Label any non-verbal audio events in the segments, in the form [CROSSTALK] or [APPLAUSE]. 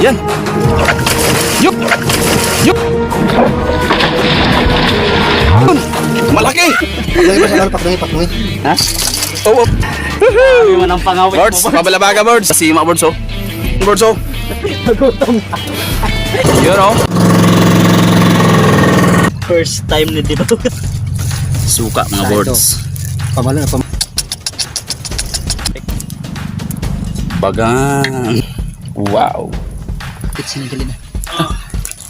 Yan. Yup. Yup. Yun. Malaki. Pa sa lalo, pakdungi, pakdungi. Ha? Oh, oh. Sabi mo ng pangawit Birds, mo. pabalabaga birds. Si mga birds oh. Birds oh. Yun oh. First time na dito. Suka mga birds. Pamalo na pam... Bagang. Wow. Pitsin gali na.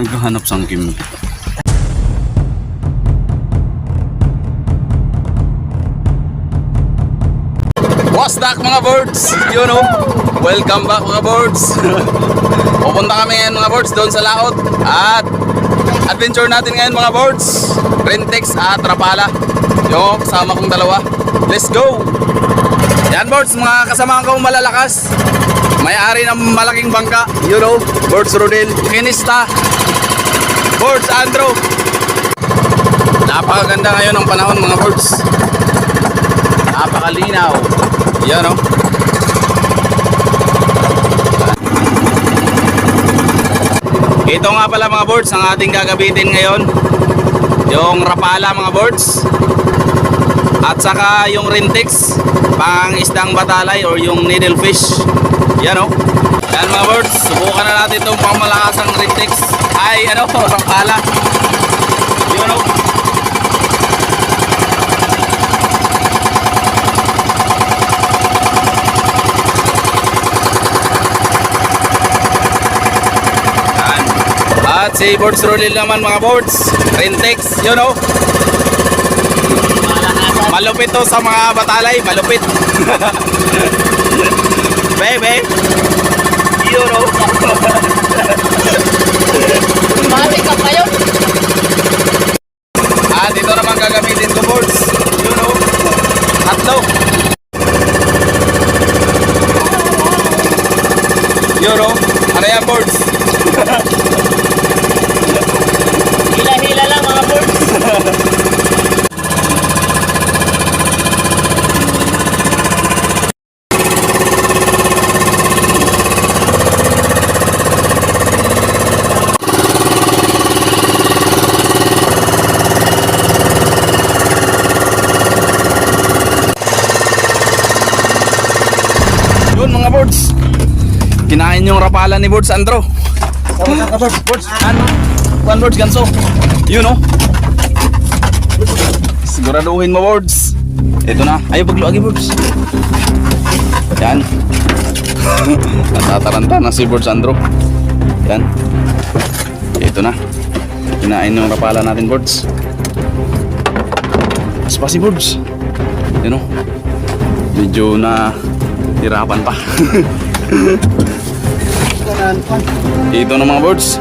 Naghahanap sang kim. What's that mga birds? You know, welcome back mga birds. [LAUGHS] Pupunta kami ngayon mga birds doon sa laot at adventure natin ngayon mga birds. Rentex at Rapala. Yung kasama kong dalawa. Let's go! Yan birds, mga kasama ko malalakas. May-ari ng malaking bangka. You know, Birds Rodel. Kinista. Birds Andrew. Napakaganda ngayon ng panahon mga birds. Napakalinaw. Yan oh. Ito nga pala mga birds ang ating gagabitin ngayon. Yung rapala mga birds. At saka yung rintex, pang isdang batalay or yung needlefish. Yan o. Yan mga birds, subukan na natin itong pang malakasang rintex. Ay ano, [LAUGHS] rapala. Yun o. Yan. At si Birds Rolil naman mga birds. Rintex, yun o. Malupit to sa mga batalay, malupit. [LAUGHS] Bebe. Yun o. Mati ka pa yun. At ito naman gagamitin ko boards. Yun o. Tatlo. Yun o. Ano yan boards? Hila-hila lang mga birds. Yun mga boards. Kinain yung rapala ni boards Andro. Boards, boards. Ano? One boards ganso. Yun o. Siguraduhin mo boards. Ito na. Ayaw pagluagi boards. Yan. [LAUGHS] Natataranta na si boards Andro. Yan. Ito na. Kinain yung rapala natin boards. Mas pa si boards. Yun o. Medyo na hirapan pa. [LAUGHS] Ito na mga birds.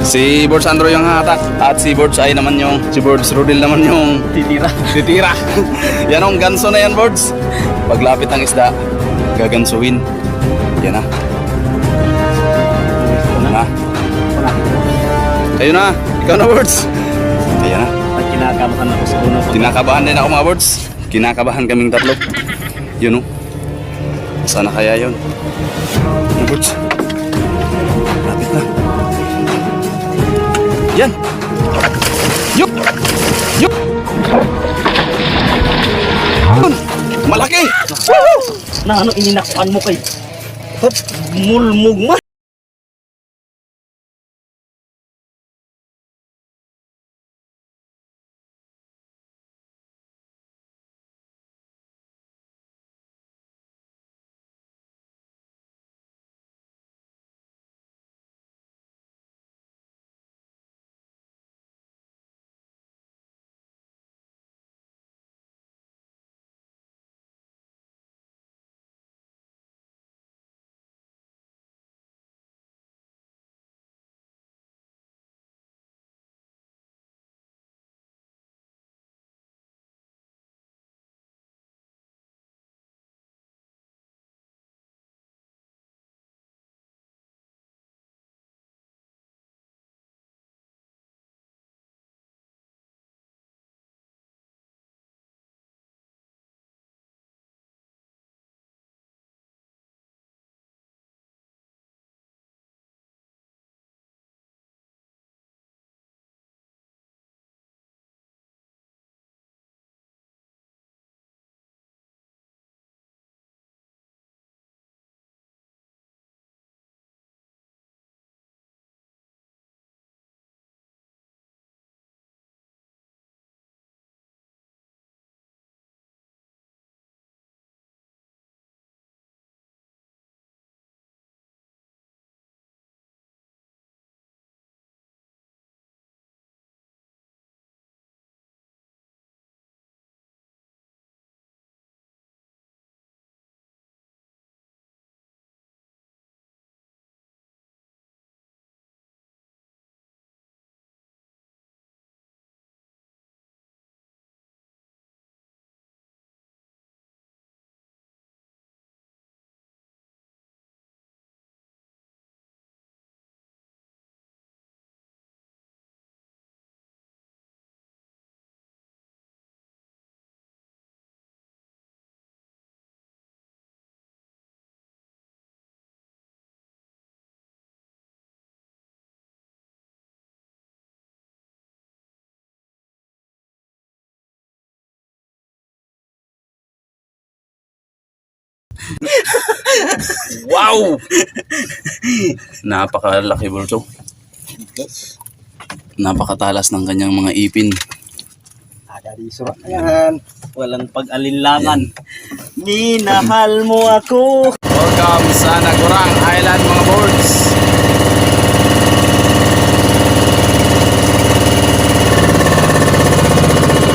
Si Birds Andro yung hatak at si Birds ay naman yung si Birds Rodil naman yung Titira. titira. [LAUGHS] yan ang ganso na yan Birds. Paglapit ng isda, gagansuhin. Yan na. Yan na. Ayun na. Ikaw na Birds. Ayan na. At kinakabahan ako sa pa. Kinakabahan din ako mga birds. Kinakabahan kaming tatlo. Yun o. Sana kaya yun. Birds. Lapit na. Yan. Yup. Yup. Yun. Malaki. Na ano, ininakuan mo kay. Mulmug man. Wow! Napakalaki Borso. Napakatalas ng kanyang mga ipin. Surat. Ayan. Walang pag-alinlangan. Minahal mo ako. Welcome sa Nagurang Island mga boards.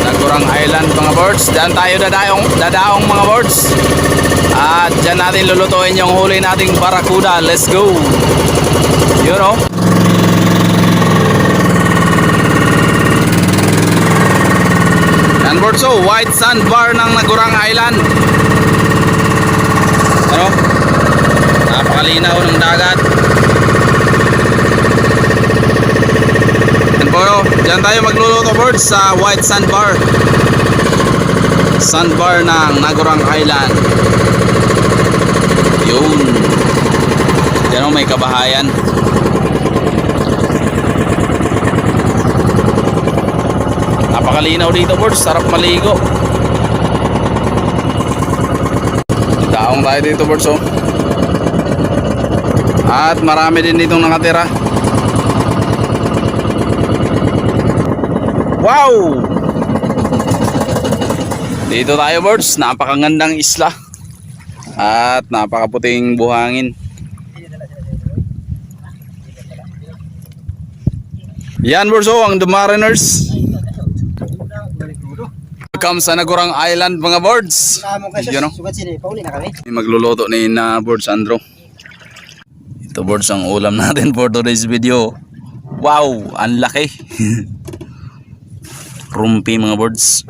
Nagurang Island mga boards. Diyan tayo dadaong, dadaong mga boards. At dyan natin lulutuin yung huli nating barakuda. Let's go! You know? Yan boards so, white sandbar ng Nagurang Island. Ano? Napakalinaw ng dagat. Yan po, oh. Diyan tayo magluluto birds sa White Sandbar. Sandbar ng Nagurang Island. Yun. Diyan oh, may kabahayan. Napakalinaw dito birds. Sarap maligo. Daong tayo dito, Borso. At marami din ditong nakatira. Wow! Dito tayo, Bords. Napakagandang isla. At napakaputing buhangin. Yan, Borso, ang The Mariners. Welcome sa Nagurang Island, mga. Pauli na kami. Magluluto ni na Boards Andro. Ito Boards ang ulam natin for today's video. Wow, ang laki. [LAUGHS] Rumpi mga Boards.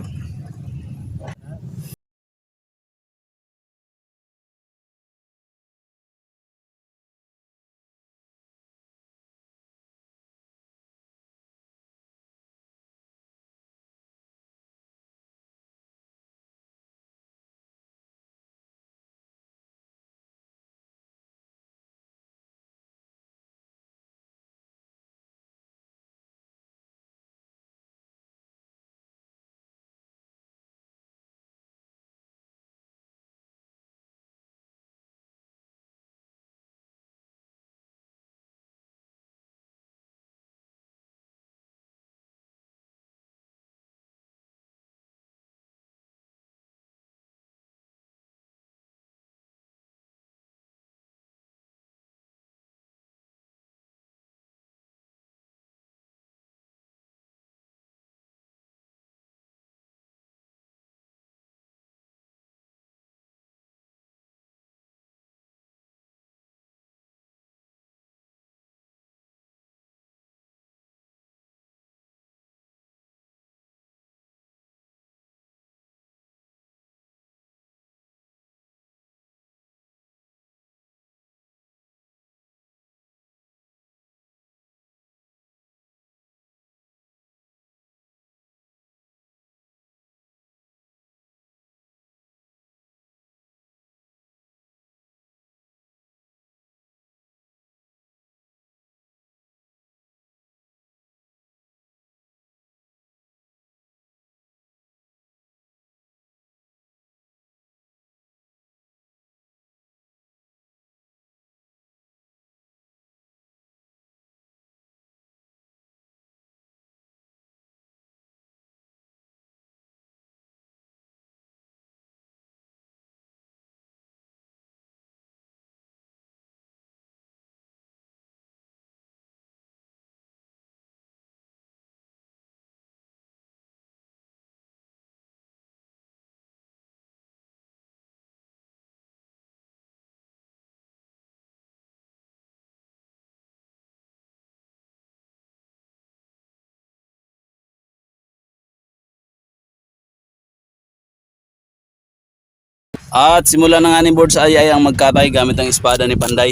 At simula na nga ni Boards ay ay ang magkatay gamit ang espada ni Panday.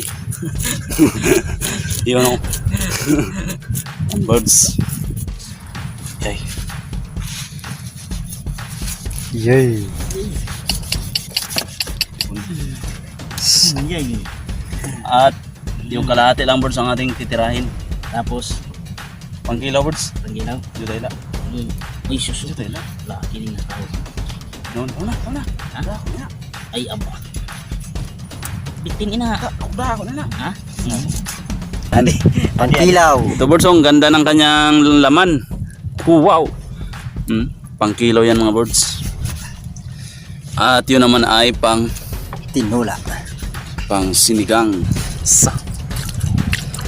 [LAUGHS] Yun o. Ang [LAUGHS] Boards. Okay. Yay. Yay. At yung kalahati lang Boards ang ating titirahin. Tapos, Pang kilo Boards. panggilaw. Yun tayo lang. Ay, suso. Yun tayo lang. Laki ning tao. Noon, una, una. Ha? Ay, aba. Bitin ina. Ba, ako na na. Ha? Andi. Ang kilaw. Ito birds, oh, ang ganda ng kanyang laman. Oh, wow. Hmm, pang kilo yan mga birds. At yun naman ay pang Tinula. pang sinigang. Sa.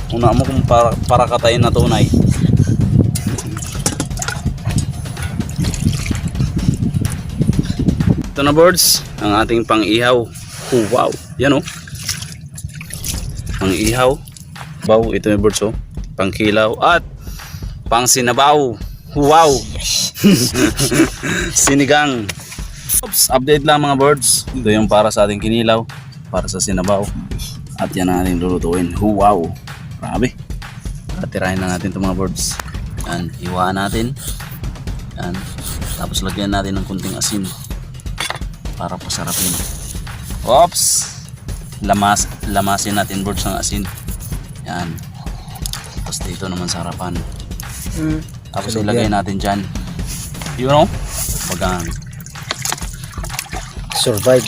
Una mo kung para, para katayin na tunay. Ito na birds, ang ating pang ihaw. Oh, wow. Yan oh. Pang ihaw. Baw, ito yung birds oh. Pang kilaw at pang sinabaw. Wow. [LAUGHS] Sinigang. Oops, update lang mga birds. Ito yung para sa ating kinilaw, para sa sinabaw. At yan ang ating lulutuin. Wow. Grabe. Tirahin na natin itong mga birds. Yan, hiwaan natin. Yan. Tapos lagyan natin ng kunting asin para pasarapin. Oops. Lamas, lamasin natin birds ng asin. Yan. Tapos dito naman sa harapan. Mm. Tapos loob ilagay yan. natin dyan. You know? Bagang. Survive.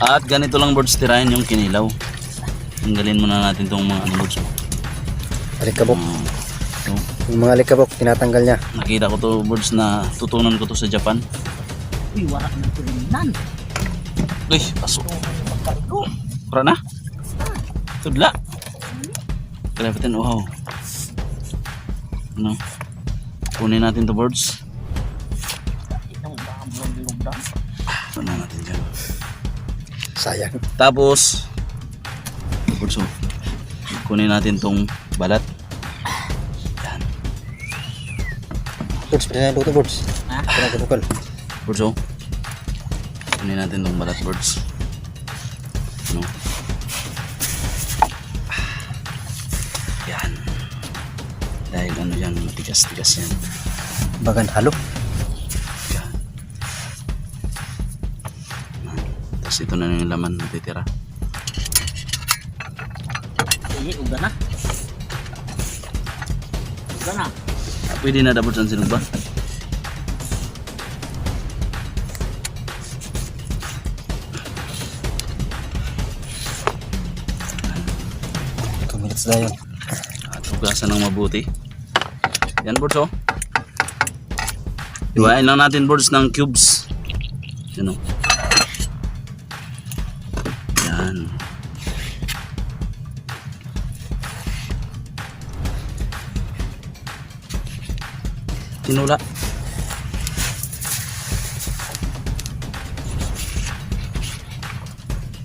At ganito lang birds tirahin yung kinilaw. Tanggalin muna natin tong mga ano birds. Alikabok. Ah, so, Yung mga alikabok, tinatanggal niya. nakita ko to birds na tutunan ko to sa Japan. Uy, wala na tulinan. Uy, pasok. Para na? Tudla. Kalapitan, wow. Ano? Kunin natin to birds. Ano natin dyan. Sayang. Tapos, birds oh. Kunin natin tong balat. Birds, pwede na luto, birds. Ha? Pinagkabukal. Birds oh. Kunin natin tong balat birds. Ano? Yan. Dahil ano yan, matigas-tigas yan. Bagan halo. Yan. Tapos ito na yung laman natitira. Iyi, uga na. Uga na. Pwede na dapat sa sinog ba? Minutes. At hugasan ng mabuti. Yan birds oh. Iwain lang natin birds ng cubes. Yan oh. Tinula.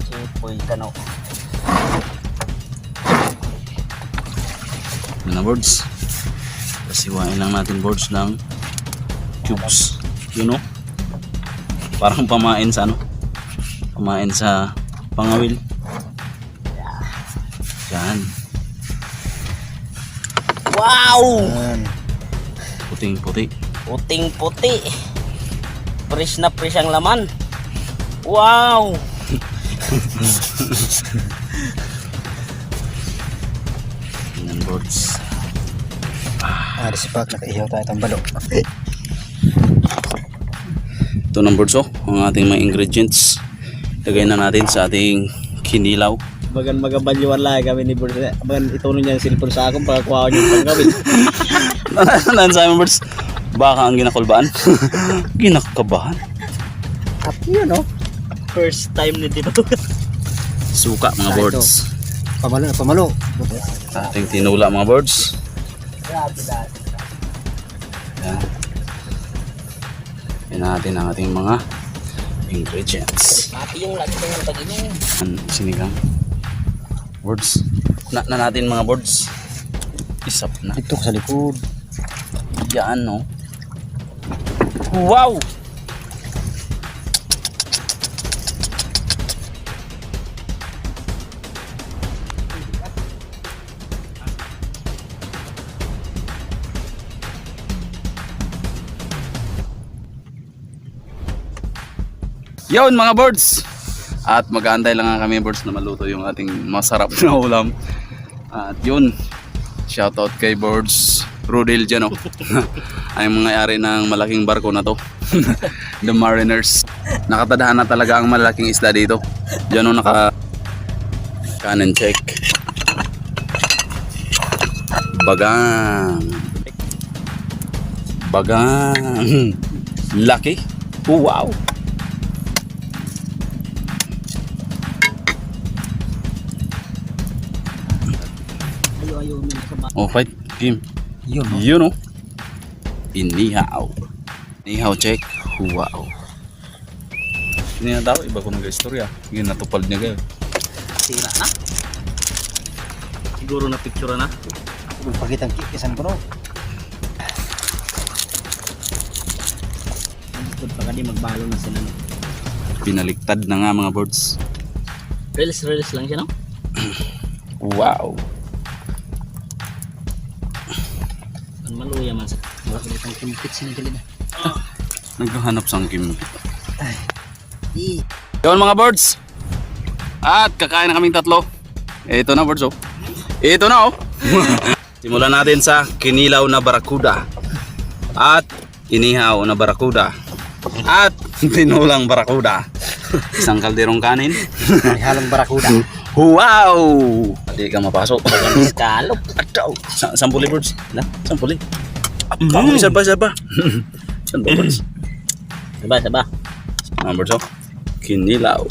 Sipoy kano. Yan na birds. Tapos iwain lang natin birds ng cubes. You know? Parang pamain sa ano? Pamain sa pangawil. Yan. Wow! Yan. Puting puti. Puting puti. Fresh na fresh ang laman. Wow! [LAUGHS] Yan birds. Ah, di sipak. Nakaihaw tayo itong balo. Ito ng oh. Ang ating mga ingredients. Lagay na natin sa ating kinilaw. Bagan magabalyuan lang kami ni Bro. Bagan ituno niya ang cellphone sa akong pagkakuha niyo pang gawin. [LAUGHS] Nan sa amin birds. Baka ang ginakulbaan. [LAUGHS] Ginakabahan. Happy yun, no? First time ni Tito. Suka mga Ah, birds. Pamalo pamalo. Ating tinula mga birds. Yan. Yan natin ang ating mga ingredients. Mati yung lagi ng pag-inom. Sinigang. Birds. Na, na natin mga birds. Isap na. Dito sa likod. Yan no. Wow! Yun mga birds! At mag-aantay lang nga kami birds na maluto yung ating masarap na ulam. At yun, shoutout kay birds Rodel dyan [LAUGHS] oh. Ay mga ari ng malaking barko na to. [LAUGHS] The Mariners. Nakatadahan na talaga ang malaking isda dito. Diyan naka kanan check. Bagang. Bagang. Lucky. Oh, wow. Ayaw, ayaw, may kasama. Oh, fight. Game. Yun, no? Yun o. Inihaw. Inihaw check. Wow. Hindi na daw, iba ko nag-istorya. Yun, natupad niya kayo. Sira na. Siguro na picture na. Pagkitang kikisan ko, no? Likod pa kadi magbalo na sila. no? Pinaliktad na nga mga birds. Reels, reels lang siya, no? Wow. Ang maluya man sa... Wala ko itong kimpit sila galing. Naghahanap sang kim. Di. Yun mga birds. At kakain na kaming tatlo. Ito na birds oh. Ito na oh. [LAUGHS] Simulan natin sa kinilaw na barakuda. At inihaw na barakuda. At [LAUGHS] tinulang barakuda. [LAUGHS] Isang kalderong kanin. May halong barakuda. Wow! Hindi ka mapasok. Kalop. [LAUGHS] Ataw! Sa sampuli birds. Na? Sampuli. [LAUGHS] Mm. Isa pa, isa pa. Saan ba birds? Saba, saba. Mga birds oh. Kinilaw.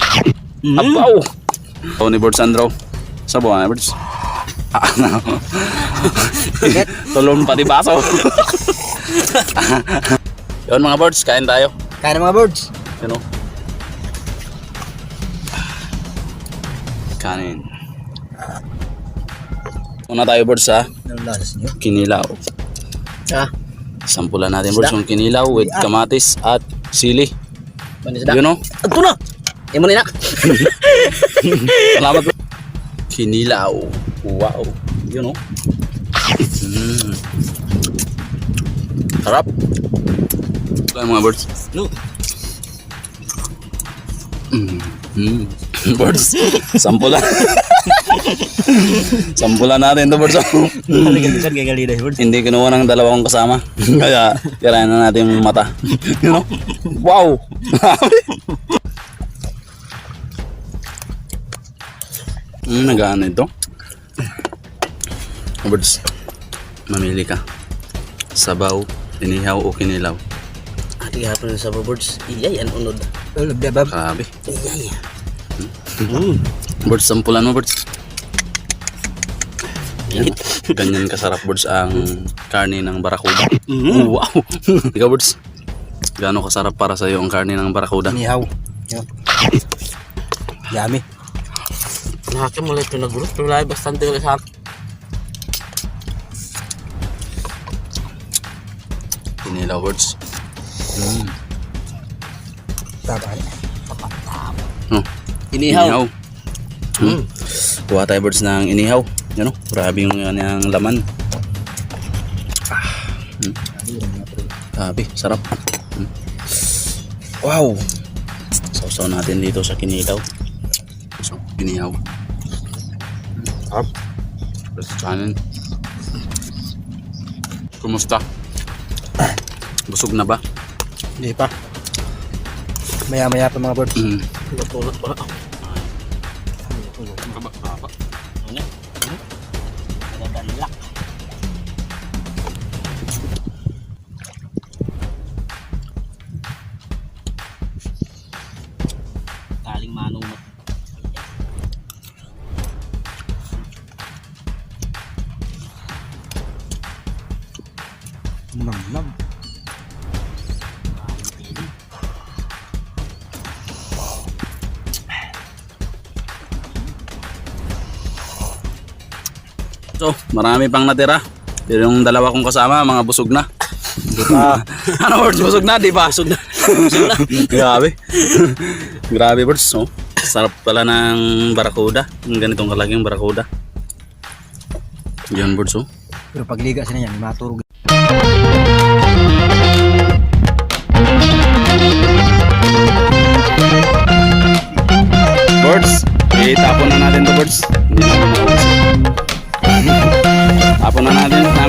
Apaw! Ito ni Birds Andro. Sa buwan Birds. Ah, no. Tulon pa di baso. [LAUGHS] Yun mga birds, kain tayo. Kaya ng mga birds. Yun o. Kanin. Una tayo ha. Lasas niyo? Kinilaw. Ah, Sampulan natin birds yung kinilaw with kamatis at sili. Yun o. Ito na! Imo nak. [LAUGHS] Salamat. Kinilaw. Wow. Yun oh. Mm. Sarap. Kaya mga birds. No. Mm. Mm. Birds. Sampulan. Sampulan natin to birds. oh. Hindi kinuha ng dalawang kasama. Kaya tirayan na natin yung mata. you know? Wow! [LAUGHS] mm, nag-ano ito? Birds, mamili ka. Sabaw, inihaw o kinilaw. Ati hapon sa birds. Iyay an unod. Oh, labdabab. Grabe. Iyay. Birds, sampulan mo birds. Yan. Ganyan kasarap birds ang karne ng barakuda. Wow! [LAUGHS] Ikaw birds, gaano kasarap para sa iyo ang karne ng barakuda? Inihaw. Yun. Yummy. Nakaka mo lang ito na guro. Pero lahi bastante ka sa Kinilaw birds. Tama. Oh, inihaw. Hmm. Kuha tayo birds ng inihaw. Yan o, grabe yung kanyang laman. Ah. Hmm. Grabe, sarap. Hmm. Wow! Sausaw natin dito sa kinilaw. So, kinihaw. Sarap. Tapos kanin. Kumusta? Busog na ba? Hindi pa. Maya-maya pa mga birds. Mm. Tulot pa. Ano? So, marami pang natira. Pero yung dalawa kong kasama, mga busog na. Ah, [LAUGHS] ano words? Busog na, di ba? Busog na. busog na. [LAUGHS] Grabe. Grabe birds. Oh. Sarap pala ng barakuda. Yung ganitong kalaking barakuda. Yan birds oh. pero pagliga sila yan, maturog. Birds, itapon na natin to birds. Hindi na birds. Tapon na natin namin